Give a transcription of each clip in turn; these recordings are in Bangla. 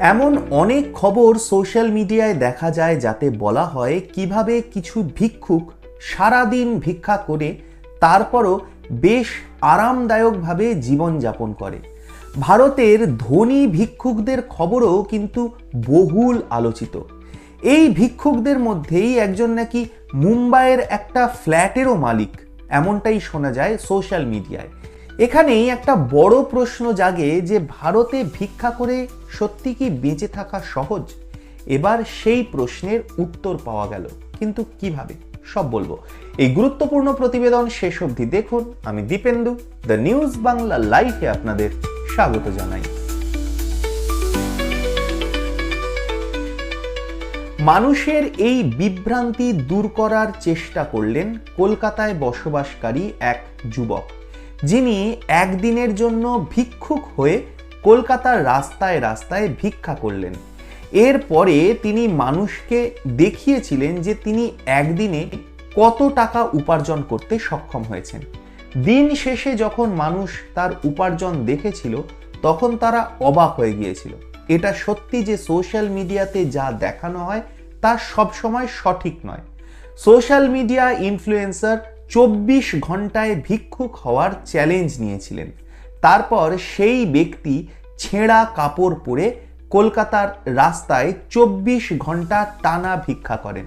এমন অনেক খবর সোশ্যাল মিডিয়ায় দেখা যায় যাতে বলা হয় কীভাবে কিছু ভিক্ষুক সারাদিন ভিক্ষা করে, তারপরও বেশ আরামদায়কভাবে জীবনযাপন করে। ভারতের ধনী ভিক্ষুকদের খবরও কিন্তু বহুল আলোচিত। এই ভিক্ষুকদের মধ্যেই একজন নাকি মুম্বাইয়ের একটা ফ্ল্যাটেরও মালিক, এমনটাই শোনা যায় সোশ্যাল মিডিয়ায়। এখানেই একটা বড় প্রশ্ন জাগে যে ভারতে ভিক্ষা করে সত্যি কি বেঁচে থাকা সহজ? এবার সেই প্রশ্নের উত্তর পাওয়া গেল। কিন্তু কীভাবে? সব বলব। এই গুরুত্বপূর্ণ প্রতিবেদন শেষ অবধি দেখুন। আমি দীপেন্দু, দ্য নিউজ বাংলা লাইভে আপনাদের স্বাগত জানাই। মানুষের এই বিভ্রান্তি দূর করার চেষ্টা করলেন কলকাতায় বসবাসকারী এক যুবক। যিনি একদিনের জন্য ভিক্ষুক হয়ে কলকাতার রাস্তায় রাস্তায় ভিক্ষা করলেন। এরপরে তিনি মানুষকে দেখিয়েছিলেন যে তিনি একদিনে কত টাকা উপার্জন করতে সক্ষম হয়েছেন। দিন শেষে যখন মানুষ তার উপার্জন দেখেছিল, তখন তারা অবাক হয়ে গিয়েছিল। এটা সত্যি যে সোশ্যাল মিডিয়াতে যা দেখানো হয়, তা সবসময় সঠিক নয়। সোশ্যাল মিডিয়া ইনফ্লুয়েন্সার চব্বিশ ঘন্টায় ভিক্ষুক হওয়ার চ্যালেঞ্জ নিয়েছিলেন। তারপর সেই ব্যক্তি ছেঁড়া কাপড় পরে কলকাতার রাস্তায় চব্বিশ ঘণ্টা টানা ভিক্ষা করেন।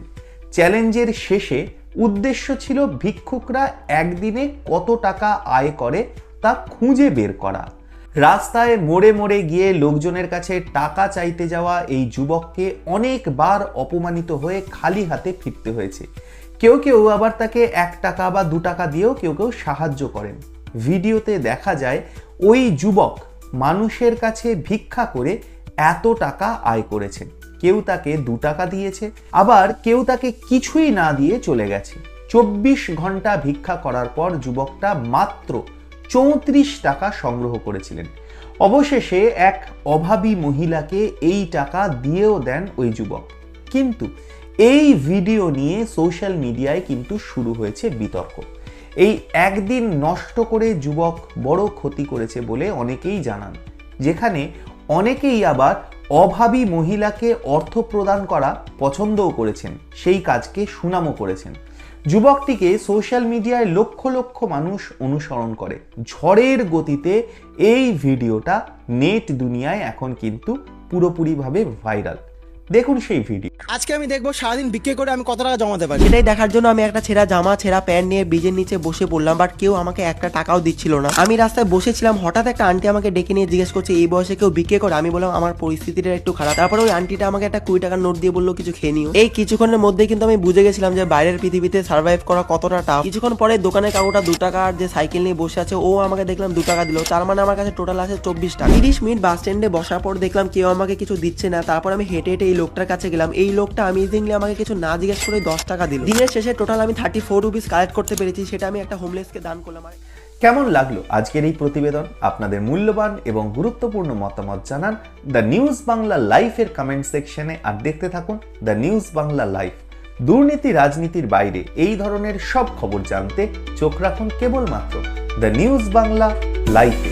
চ্যালেঞ্জের শেষে উদ্দেশ্য ছিল ভিক্ষুকরা একদিনে কত টাকা আয় করে তা খুঁজে বের করা। রাস্তায় মোড়ে মোড়ে গিয়ে লোকজনের কাছে টাকা চাইতে যাওয়া এই যুবককে অনেকবার অপমানিত হয়ে খালি হাতে ফিরতে হয়েছে। কেউ কেউ আবার তাকে এক টাকা বা দু টাকা দিয়েও কেউ কেউ সাহায্য করেন। ভিডিওতে দেখা যায়, ওই যুবক মানুষের কাছে ভিক্ষা করে এত টাকা আয় করেছেন কেউ তাকে দু টাকা দিয়েছে, আবার কেউ তাকে কিছুই না দিয়ে চলে গেছে। চব্বিশ ঘণ্টা ভিক্ষা করার পর যুবকটা মাত্র চৌত্রিশ টাকা সংগ্রহ করেছিলেন। অবশেষে এক অভাবী মহিলাকে এই টাকা দিয়েও দেন ওই যুবক। কিন্তু এই ভিডিও নিয়ে সোশ্যাল মিডিয়ায় কিন্তু শুরু হয়েছে বিতর্ক। এই একদিন নষ্ট করে যুবক বড় ক্ষতি করেছে বলে অনেকেই জানান, যেখানে অনেকেই আবার অভাবী মহিলাকে অর্থ প্রদান করা পছন্দও করেছেন, সেই কাজকে সুনামও করেছেন। যুবকটিকে সোশ্যাল মিডিয়ায় লক্ষ লক্ষ মানুষ অনুসরণ করে। ঝড়ের গতিতে এই ভিডিওটা নেট দুনিয়ায় এখন কিন্তু পুরোপুরিভাবে ভাইরাল। দেখুন সেই ভিডিও আজকে আমি দেখব সারাদিন বিক্রি করে আমি কত টাকা জমাতে পারি। সেটাই দেখার জন্য আমি একটা ছেঁড়া জামা ছেঁড়া প্যান্ট নিয়ে ব্রিজের নিচে বসে পড়লাম বাট কেউ আমাকে একটা টাকাও দিচ্ছিল না। আমি রাস্তায় বসেছিলাম হঠাৎ একটা আন্টি আমাকে ডেকে নিয়ে জিজ্ঞেস করছে এই বয়সে কেউ বিক্রি করে? আমি বললাম আমার পরিস্থিতিটা একটু খারাপ। তারপরে ওই আন্টিটা আমাকে একটা কুড়ি টাকার নোট দিয়ে বলল কিছু খেয়ে নিও। এই কিছুক্ষণের মধ্যে কিন্তু আমি বুঝে গেছিলাম যে বাইরের পৃথিবীতে সার্ভাইভ করা কতটা টাফ কিছুক্ষণ পরে দোকানের কাকুটা দু টাকার যে সাইকেল নিয়ে বসে আছে ও আমাকে দেখলাম দু টাকা দিল। তার মানে আমার কাছে টোটাল আছে চব্বিশ টাকা। তিরিশ মিনিট বাস স্ট্যান্ডে বসার পর দেখলাম কেউ আমাকে কিছু দিচ্ছে না। তারপর আমি হেঁটে হেঁটে এই লোকটার কাছে গেলাম। এই লোকটা আমেজিংলি আমাকে কিছু না জিজ্ঞেস করে দশ টাকা দিল। দিনের শেষে টোটাল আমি থার্টি ফোর রুপিস কালেক্ট করতে পেরেছি, সেটা আমি একটা হোমলেসকে দান করলাম। আর কেমন লাগল আজকের এই প্রতিবেদন? আপনাদের মূল্যবান এবং গুরুত্বপূর্ণ মতামত জানান দ্য নিউজ বাংলা লাইফের কমেন্ট সেকশনে আর দেখতে থাকুন দ্য নিউজ বাংলা লাইফ দুর্নীতি, রাজনীতির বাইরে এই ধরনের সব খবর জানতে চোখ রাখুন কেবলমাত্র দ্য নিউজ বাংলা লাইফে